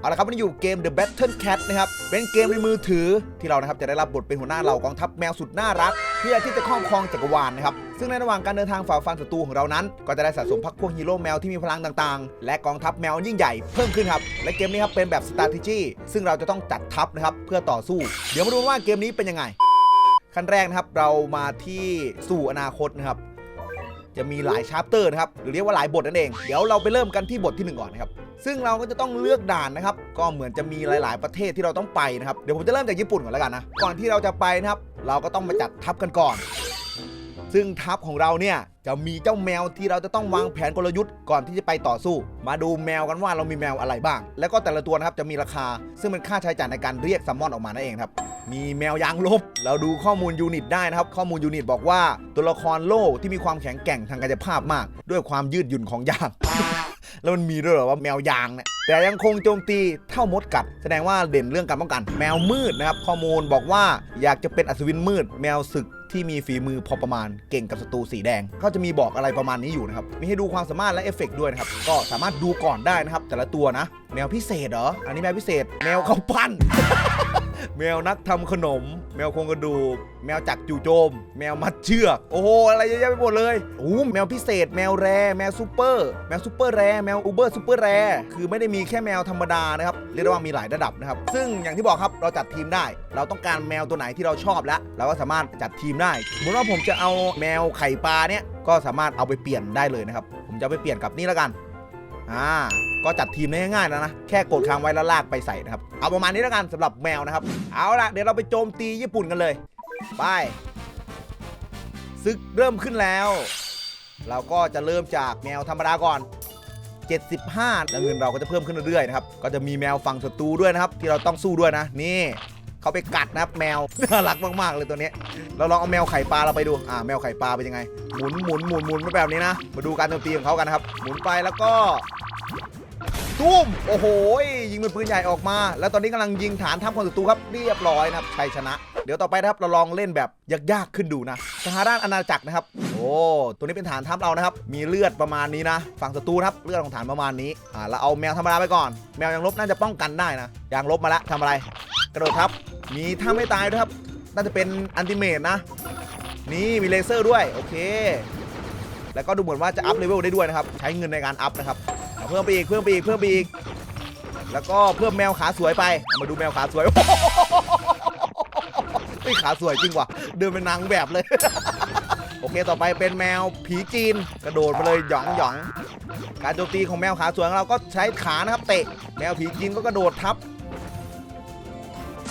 เอาละครับวันนี้อยู่เกม The Battle Cat นะครับเป็นเกมในมือถือที่เรานะครับจะได้รับบทเป็นหัวหน้าเหล่ากองทัพแมวสุดน่ารักเพื่อที่จะครอบครองจักรวาลนะครับซึ่งในระหว่างการเดินทางฝ่าฟันศัตรูของเรานั้น ก็จะได้สะสมพักพวกฮีโร่แมวที่มีพลังต่างๆ และกองทัพแมวยิ่งใหญ่เพิ่มขึ้นครับและเกมนี้ครับเป็นแบบ strategy ซึ่งเราจะต้องจัดทัพนะครับเพื่อต่อสู้ เดี๋ยวมาดูว่าเกมนี้เป็นยังไง ขั้นแรกนะครับเรามาที่สู่อนาคตนะครับจะมีหลายชาร์ปเตอร์นะครับหรือเรียกว่าหลายบทนั่นเอง เดี๋ยวเราไปเริ่มกันที่บทที่หนึ่งก่อนนะครับ ซึ่งเราก็จะต้องเลือกด่านนะครับ ก็เหมือนจะมีหลาย ๆ ประเทศที่เราต้องไปนะครับ เดี๋ยวผมจะเริ่มจากญี่ปุ่นก่อนแล้วกันนะ ก่อนที่เราจะไปนะครับ เราก็ต้องมาจัดทัพกันก่อน ซึ่งทัพของเราเนี่ยจะมีเจ้าแมวที่เราจะต้องวางแผนกลยุทธ์ก่อนที่จะไปต่อสู้ มาดูแมวกันว่าเรามีแมวอะไรบ้าง แล้วก็แต่ละตัวนะครับจะมีราคา ซึ่งเป็นค่าใช้จ่ายในการเรียกซัมมอนออกมานั่นเองครับ มีแมวยางลบ เราดูข้อมูลยูนิตได้นะครับ ข้อมูลยูนิตบอกว่าตัวละครโล่ที่มีความแข็งแกร่งทางกายภาพมาก ด้วยความยืดหยุ่นของยาง แล้วมันมีด้วยเหรอว่าแมวยางเนี่ยแต่ยังคงโจมตีเท่ามดกัด แสดงว่าเด่นเรื่องการป้องกัน แมวมืดนะครับข้อมูลบอกว่าอยากจะเป็นอัศวินมืด แมวศึกที่มีฝีมือพอประมาณเก่งกับศัตรูสีแดง ก็จะมีบอกอะไรประมาณนี้อยู่นะครับ มีให้ดูความสามารถและเอฟเฟกต์ด้วยนะครับ ก็สามารถดูก่อนได้นะครับ แต่ละตัวนะ แมวพิเศษเหรอ อันนี้แมวพิเศษ แมวเขาวปั้น แมวนักทำขนม แมวโครงกระดูกแมวจักจู่โจม แมวมัดเชือก โอ้โห อะไรเยอะแยะไปหมดเลยโอ้แมวพิเศษ แมวแร แมวซูเปอร์ แมวซูเปอร์แร แมวอูเบอร์ซูเปอร์แร คือไม่ได้มีแค่แมวธรรมดานะครับ เรียกได้ว่ามีหลายระดับนะครับ ซึ่งอย่างที่บอกครับ เราจัดทีมได้ เราต้องการแมวตัวไหนที่เราชอบแล้ว เราก็สามารถจัดทีมได้สมมติว่าผมจะเอาแมวไข่ปลาเนี่ย ก็สามารถเอาไปเปลี่ยนได้เลยนะครับ ผมจะไปเปลี่ยนกับนี่แล้วกัน อ่าก็จัดทีมได้ง่ายๆแล้วนะ แค่กดค้างไว้แล้วลากไปใส่นะครับ เอาประมาณนี้แล้วกันสำหรับแมวนะครับ เอาละเดี๋ยวเราไปโจมตีญี่ปุ่นกันเลย ไปศึกเริ่มขึ้นแล้ว เราก็จะเริ่มจากแมวธรรมดาก่อน 75แล้วเงินเราก็จะเพิ่มขึ้นเรื่อยๆนะครับ ก็จะมีแมวฝั่งศัตรูด้วยนะครับ ที่เราต้องสู้ด้วยนะ นี่ เขาไปกัดนะครับแมวน่ารักมากๆเลยตัวนี้เราลองเอาแมวไข่ปลาเราไปดูอ่าแมวไข่ปลาเป็นยังไงหมุนหมุนหมุนหมุนไปแบบนี้นะมาดูการโจมตีของเขากันนะครับหมุนไปแล้วก็ ตุ้มโอ้โหยิงเป็นปืนใหญ่ออกมา แล้วตอนนี้กำลังยิงฐานทัพของศัตรูครับเรียบร้อยนะครับชัยชนะ เดี๋ยวต่อไปนะครับเราลองเล่นแบบยากๆขึ้นดูนะสหราชอาณาจักรนะครับ โอ้ตัวนี้เป็นฐานทัพเรานะครับ มีเลือดประมาณนี้นะ ฝั่งศัตรูครับเลือดของฐานประมาณนี้อ่าเราเอาแมวธรรมดาไปก่อน แมวยางลบน่าจะป้องกันได้นะยางลบมาแล้วทำอะไร กระโดดครับ มีท่าไม่ตายด้วยครับ น่าจะเป็นอันติเมตนะ นี่มีเลเซอร์ด้วยโอเค แล้วก็ดูเหมือนว่าจะอัพเลเวลได้ด้วยนะครับใช้เงินในการอัพนะครับ เพิ่มไปอีกเพิ่มไปอีกเพิ่มไปอีก แล้วก็เพิ่มแมวขาสวยไป มาดูแมวขาสวยเฮ้ขาสวยจริงว่ะ เดินเป็นนางแบบเลย โอเคต่อไปเป็นแมวผีจีน กระโดดมาเลยหยองหยอง การโจมตีของแมวขาสวยของเราก็ใช้ขานะครับเตะ แมวผีจีนก็กระโดดทับ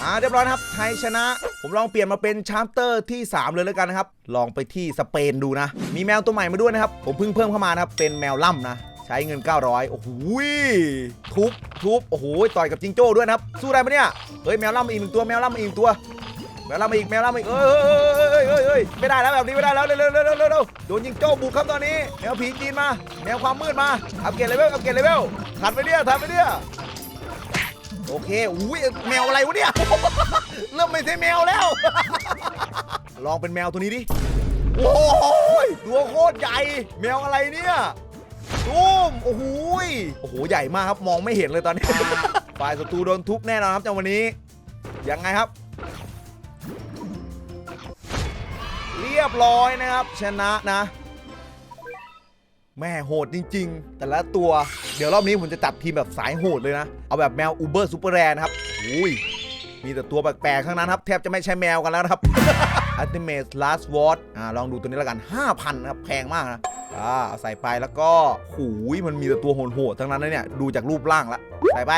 อ่าเรียบร้อยครับไทยชนะ ผมลองเปลี่ยนมาเป็นชาร์เตอร์ที่ 3 เลยแล้วกันนะครับ ลองไปที่สเปนดูนะ มีแมวตัวใหม่มาด้วยนะครับ ผมเพิ่งเพิ่มเข้ามานะครับ เป็นแมวล่ำนะ ใช้เงิน 900 โอ้โหทุบทุบโอ้โหต่อยกับจิงโจ้ด้วยนะครับ สู้ได้ปะเนี่ยเฮ้ยแมวล่ำมาอีกหนึ่งตัวแมวล่ำมาอีกหนึ่งตัวแมวล่ำมาอีกแมวล่ำมาอีกเอ้ยเอ้ยเอ้ยเอ้ยเอ้ยไม่ได้แล้วแบบนี้ไม่ได้แล้วเร็วเร็วเร็วเร็วเร็วโดนยิงโจ้บุกครับตอนนี้แมวผีจีนมาแมวความมืดมาอัปเกรดเลเวลอัปเกรดเลเวลทันไปเนี่ยทันไปเนี่ยโอเคอุ้ยแมวอะไรวะเนี่ยเริ่มไม่ใช่แมวแล้ว ลองเป็นแมวตัวนี้ดิโอ้ยตัวโคตรใหญ่แมวอะไรเนี่ย ตุ้มโอ้โหยโอ้โห ใหญ่มากครับ มองไม่เห็นเลยตอนนี้ ฝ่ายศัตรูโดนทุบแน่นอนครับจังวันนี้ ยังไงครับ เรียบร้อยนะครับ ชนะนะ แม่โหดจริง ๆ แต่ละตัว เดี๋ยวรอบนี้ผมจะจัดทีมแบบสายโหดเลยนะ เอาแบบแมวอูเบอร์ซูเปอร์แรนะครับอุ้ยมีแต่ตัวแปลกๆทั้งนั้นครับ แทบจะไม่ใช่แมวกันแล้วนะครับ Ultimate Last Word อ่าลองดูตัวนี้แล้วกัน 5,000 นะครับ แพงมากนะ อ่าเอาใส่ไปแล้วก็หูยมันมีแต่ตัวโหดๆทั้งนั้นนะเนี่ยดูจากรูปร่างแล้วใส่ไป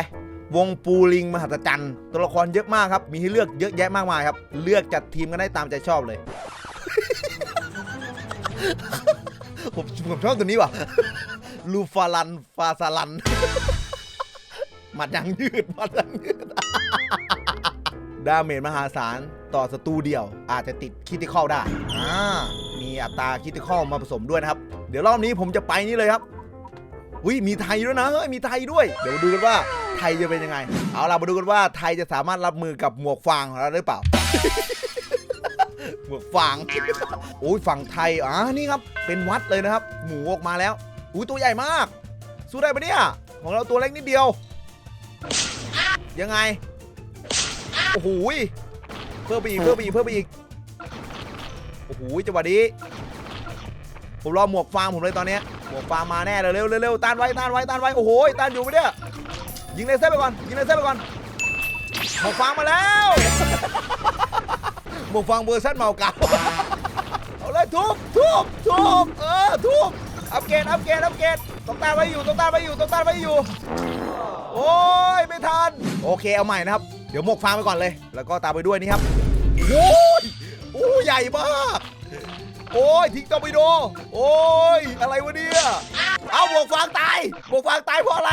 วงปูลิงมหัศจรรย์ตัวละครเยอะมากครับ มีให้เลือกเยอะแยะมากมายครับ เลือกจัดทีมกันได้ตามใจชอบเลย ผมผมชอบตัวนี้ว่ะลูฟาลันฟาซาลันหมัดยังยืดหมัดยังยืดดาเมจมหาศาลต่อศัตรูเดียว อาจจะติดคิติคอลได้อ่า มีอัตราคิติคอลมาผสมด้วยนะครับ เดี๋ยวรอบนี้ผมจะไปนี่เลยครับอุ้ยมีไทยด้วยนะเฮ้ยมีไทยด้วย เดี๋ยวดูกันว่าไทยจะเป็นยังไง เอาล่ะมาดูกันว่าไทยจะสามารถรับมือกับหมวกฟางของเราได้เปล่าหมวกฟางโอ้ยฝั่งไทยอ่านี่ครับ เป็นวัดเลยนะครับ หมูออกมาแล้วอุ้ยตัวใหญ่มาก สู้ได้ปะเนี่ย ของเราตัวเล็กนิดเดียว ยังไงโอ้โหเพิ่มไปอีกเพิ่มไปอีกเพิ่มไปอีก โอ้โหจังหวะนี้ผมรอหมวกฟางผมเลยตอนนี้หมวกฟางมาแน่เลยเร็วเร็วเร็วต้านไว้ต้านไว้ต้านไว้โอ้โหต้านอยู่ไหมเนี่ยยิงเลเซอร์ไปก่อนยิงเลเซอร์ไปก่อนหมวกฟางมาแล้วหมวกฟางเวอร์ชันเมาเก่าเอาเลยทุบทุบทุบเออทุบอัปเกรดอัปเกรดอัปเกรดต้องต้านไว้อยู่ต้องต้านไว้อยู่ต้องต้านไว้อยู่ โอ้ยไม่ทันโอเคเอาใหม่นะครับเดี๋ยวหมวกฟางไปก่อนเลย แล้วก็ตามไปด้วยนี่ครับโอ้ ญ่มาก โอ้ยทิ้งตอร์ปิโด โอ้ยอะไรวะเนี่ย เอาหมวกฟางตายหมวกฟางตายเพราะอะไร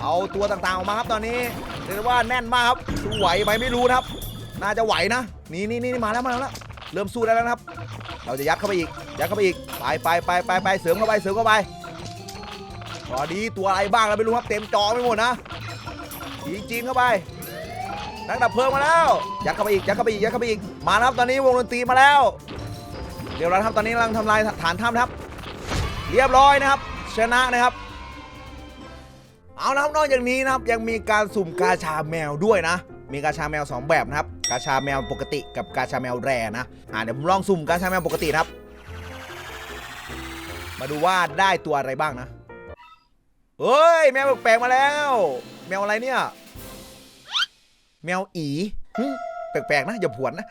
เอาตัวต่างๆออกมาครับตอนนี้เรียกได้ว่าแน่นมากครับสู้ไหวไหมไม่รู้นะครับ น่าจะไหวนะ นี่นี่นี่มาแล้วมาแล้ว เริ่มสู้ได้แล้วนะครับ เราจะยัดเข้าไปอีก ยัดเข้าไปอีก ไปไปไปไปไปเสริมเข้าไป เสริมเข้าไป ตอนนี้ตัวอะไรบ้างเราไม่รู้ครับ เต็มจอไปหมดนะยิงจีนเข้าไป นักดับเพลิงมาแล้วยัดเข้าไปอีกยัดเข้าไปอีกยัดเข้าไปอีกมาแล้วครับตอนนี้วงดนตรีมาแล้วเดี๋ยวเราครับตอนนี้กำลังทำลายฐานถ้ำนะครับ เรียบร้อยนะครับ ชนะนะครับ เอานะครับนอกจากนี้นะครับยังมีการสุ่มกาชาแมวด้วยนะ มีกาชาแมว 2 แบบนะครับ กาชาแมวปกติกับกาชาแมวแร่นะอ่าเดี๋ยวผมลองสุ่มกาชาแมวปกตินะครับ มาดูว่าได้ตัวอะไรบ้างนะเฮ้ยแมวแปลกมาแล้ว แมวอะไรเนี่ย แมวอีแปลกๆนะอย่าผวนนะ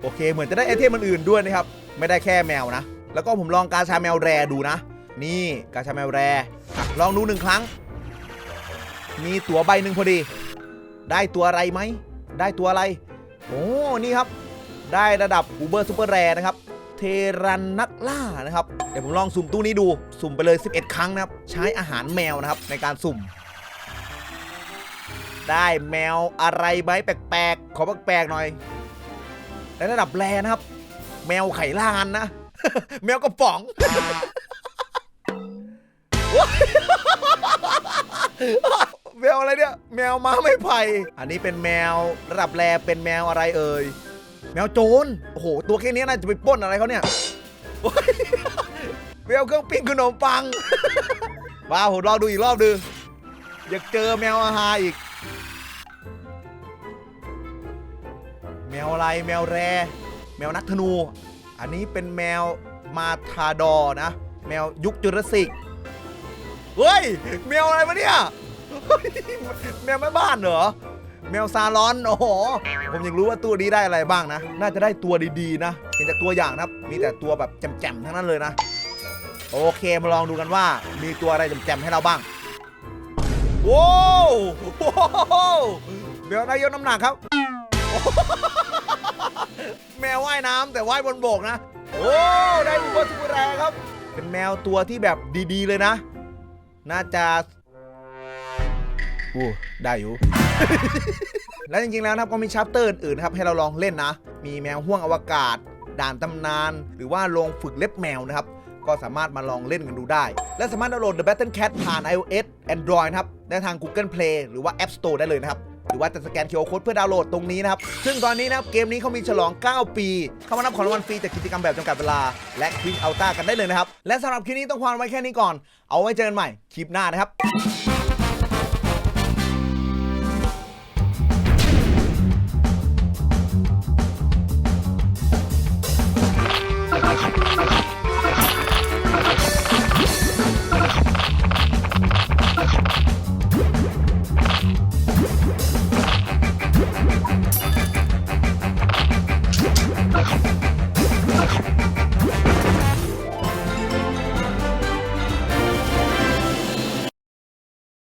โอเค เหมือนจะได้ไอเทมมันอื่นด้วยนะครับ ไม่ได้แค่แมวนะ แล้วก็ผมลองกาชาแมวแรดูนะ นี่กาชาแมวแร่ลองดูหนึ่งครั้ง มีตั๋วใบหนึ่งพอดี ได้ตัวอะไรไหม ได้ตัวอะไร โอ้นี่ครับ ได้ระดับอูเบอร์ซูเปอร์แรนะครับเทรันนักล่านะครับ เดี๋ยวผมลองสุ่มตู้นี้ดู สุ่มไปเลย 11 ครั้งนะครับ ใช้อาหารแมวนะครับในการสุ่ม ได้แมวอะไรไหมแปลกๆ ขอแปลกๆหน่อยในระดับแรนะครับ แมวไข่ลานนะ แมวกระป๋อง แมวอะไรเนี่ย แมวม้าไม่ไผ่ อันนี้เป็นแมวระดับแรเป็นแมวอะไรเอ่ย แมวโจร โอ้โห ตัวแค่นี้น่าจะไปป้นอะไรเขาเนี่ยโอ๊ยแมวเครื่องปิ้งขนมปังว้าวผมลองดูอีกรอบดู อยากเจอแมวอาหาอีก แมวอะไรแมวแร แมวนักธนู อันนี้เป็นแมวมาทาดอนะ แมวยุคจุลศิกเฮ้ย แมวอะไรวะเนี่ยเฮ้ยแมวแม่บ้านเหรอ แมวซาลอน โอ้โห ผมยังรู้ว่าตัวนี้ได้อะไรบ้างนะ น่าจะได้ตัวดีๆนะ เห็นจากตัวอย่างนะครับ มีแต่ตัวแบบแจ่มๆทั้งนั้นเลยนะ โอเคมาลองดูกันว่ามีตัวอะไรแจ่มๆให้เราบ้าง ว้าวว้วแมวนายกน้ำหนักครับ แมวว่ายน้ำแต่ว่ายบนบกนะ โอ้ได้อุปสุแรงครับ เป็นแมวตัวที่แบบดีๆเลยนะ น่าจะอู้ได้อยู่ และจริงๆแล้วนะครับก็มีชัปเตอร์อื่นๆนะครับให้เราลองเล่นนะ มีแมวห่วงอวกาศ ด่านตำนาน หรือว่าโรงฝึกเล็บแมวนะครับ ก็สามารถมาลองเล่นกันดูได้ และสามารถดาวน์โหลด The Battle Cat ผ่าน iOS Android นะครับได้ทาง Google Play หรือว่า App Store ได้เลยนะครับหรือว่าจะสแกน QR Code เพื่อดาวน์โหลดตรงนี้นะครับ ซึ่งตอนนี้นะครับ เกมนี้เขามีฉลอง 9 ปี เข้ามารับของรางวัลฟรีจากกิจกรรมแบบจำกัดเวลา และควิ z อัลต้ากันได้เลยนะครับ และสำหรับคลิปนี้ต้องความไว้แค่นี้ก่อน เอาไว้เจอกันใหม่คลิปหน้านะครับ